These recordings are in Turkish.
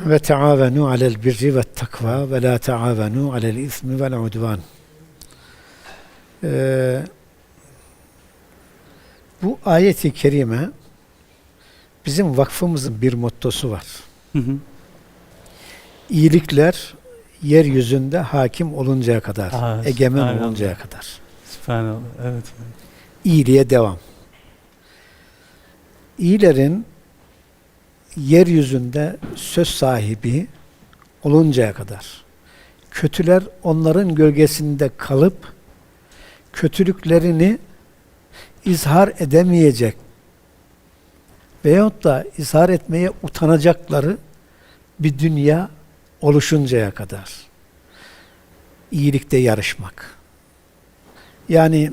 ve taavenu alel birri ve takva ve la taavenu alel ismi vel udvan. Ee, bu ayeti kerime bizim vakfımızın bir mottosu var. Hı hı. İyilikler yeryüzünde hakim oluncaya kadar, Aa, egemen subhanallah. oluncaya kadar. Sübhanallah. Evet. İyiliğe devam. İyilerin yeryüzünde söz sahibi oluncaya kadar, kötüler onların gölgesinde kalıp kötülüklerini izhar edemeyecek veyahut da izhar etmeye utanacakları bir dünya oluşuncaya kadar iyilikte yarışmak. Yani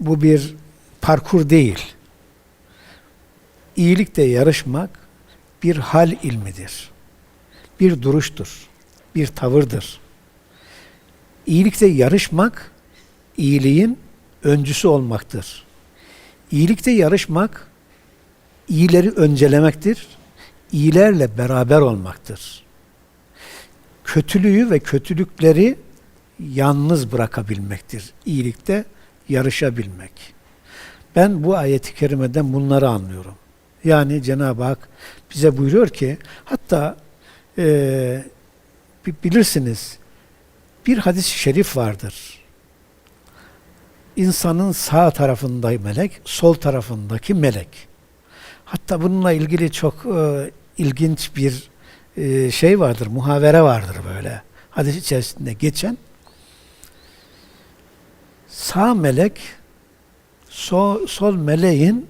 bu bir parkur değil. İyilikte yarışmak bir hal ilmidir. Bir duruştur. Bir tavırdır. İyilikte yarışmak iyiliğin öncüsü olmaktır. İyilikte yarışmak iyileri öncelemektir. İyilerle beraber olmaktır. Kötülüğü ve kötülükleri yalnız bırakabilmektir. İyilikte yarışabilmek. Ben bu ayeti kerimeden bunları anlıyorum. Yani Cenab-ı Hak bize buyuruyor ki hatta bi- bilirsiniz bir hadis-i şerif vardır. İnsanın sağ tarafındaki melek, sol tarafındaki melek. Hatta bununla ilgili çok e, ilginç bir e, şey vardır, muhavere vardır böyle. Hadis içerisinde geçen. Sağ melek sol, sol meleğin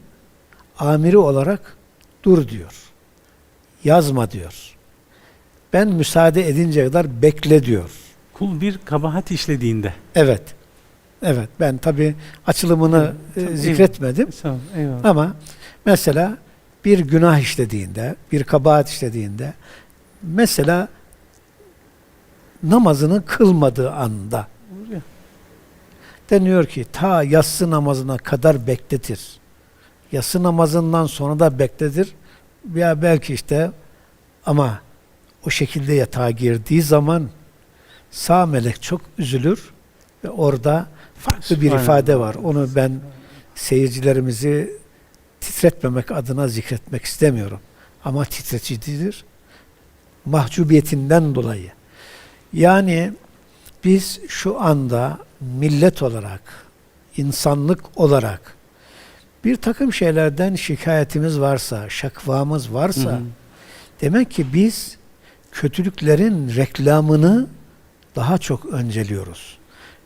amiri olarak dur diyor. Yazma diyor. Ben müsaade edince kadar bekle diyor. Kul bir kabahat işlediğinde. Evet. Evet. Ben tabi açılımını e, Tabii, zikretmedim. Sağ ol. Eyvallah. Ama mesela bir günah işlediğinde, bir kabahat işlediğinde, mesela namazını kılmadığı anda deniyor ki ta yatsı namazına kadar bekletir. Yatsı namazından sonra da bekletir. Ya belki işte ama o şekilde yatağa girdiği zaman sağ melek çok üzülür ve orada farklı bir ifade var. Onu ben seyircilerimizi titretmemek adına zikretmek istemiyorum. Ama titreticidir. Mahcubiyetinden dolayı. Yani biz şu anda millet olarak, insanlık olarak bir takım şeylerden şikayetimiz varsa, şakvamız varsa Hı hı. demek ki biz kötülüklerin reklamını daha çok önceliyoruz.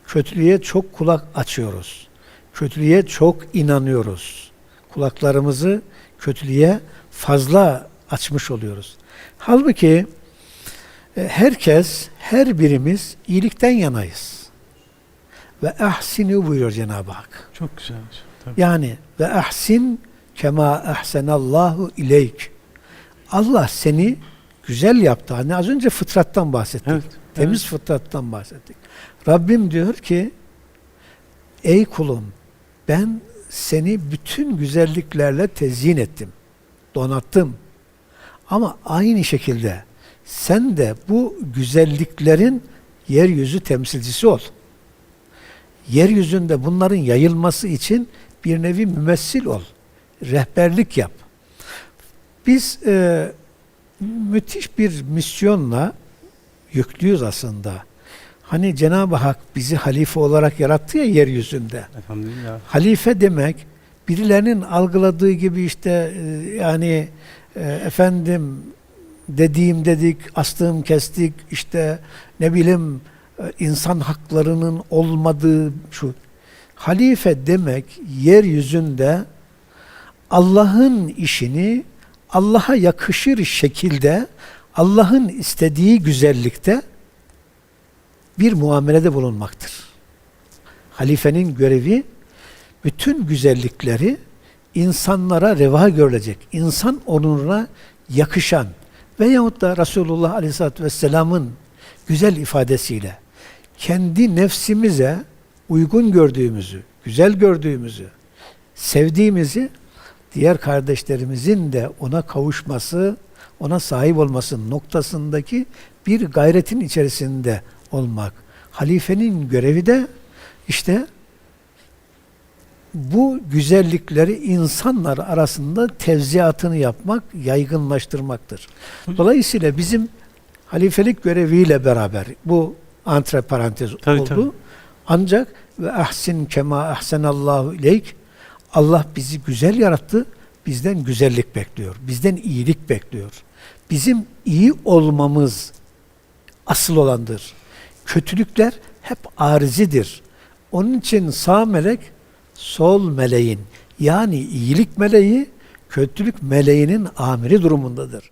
Kötülüğe çok kulak açıyoruz. Kötülüğe çok inanıyoruz. Kulaklarımızı kötülüğe fazla açmış oluyoruz. Halbuki e, herkes, her birimiz iyilikten yanayız. Ve ahsinu buyuruyor Cenab-ı Hak. Çok güzel. Tabii. Yani ve ahsin kema ahsenallahu ileyk. Allah seni güzel yaptı. Hani az önce fıtrattan bahsettik. Evet. Temiz fıtrattan bahsettik. Rabbim diyor ki ey kulum ben seni bütün güzelliklerle tezyin ettim. Donattım. Ama aynı şekilde sen de bu güzelliklerin yeryüzü temsilcisi ol. Yeryüzünde bunların yayılması için bir nevi mümessil ol. Rehberlik yap. Biz e, müthiş bir misyonla yüklüyüz aslında. Hani Cenab-ı Hak bizi halife olarak yarattı ya yeryüzünde. Elhamdülillah. Halife demek birilerinin algıladığı gibi işte e, yani e, efendim dediğim dedik, astığım kestik, işte ne bileyim e, insan haklarının olmadığı şu. Halife demek yeryüzünde Allah'ın işini Allah'a yakışır şekilde Allah'ın istediği güzellikte bir muamelede bulunmaktır. Halifenin görevi bütün güzellikleri insanlara reva görülecek, insan onuruna yakışan veyahut da Resulullah Aleyhisselatü Vesselam'ın güzel ifadesiyle kendi nefsimize uygun gördüğümüzü, güzel gördüğümüzü, sevdiğimizi diğer kardeşlerimizin de ona kavuşması, ona sahip olması noktasındaki bir gayretin içerisinde olmak. Halifenin görevi de işte bu güzellikleri insanlar arasında tevziyatını yapmak, yaygınlaştırmaktır. Dolayısıyla bizim halifelik göreviyle beraber bu antre parantez Tabii, oldu. tabii. Ancak ve ahsin kema ahsenallahu ileyk Allah bizi güzel yarattı. Bizden güzellik bekliyor. Bizden iyilik bekliyor. Bizim iyi olmamız asıl olandır. Kötülükler hep arizidir. Onun için sağ melek sol meleğin yani iyilik meleği kötülük meleğinin amiri durumundadır.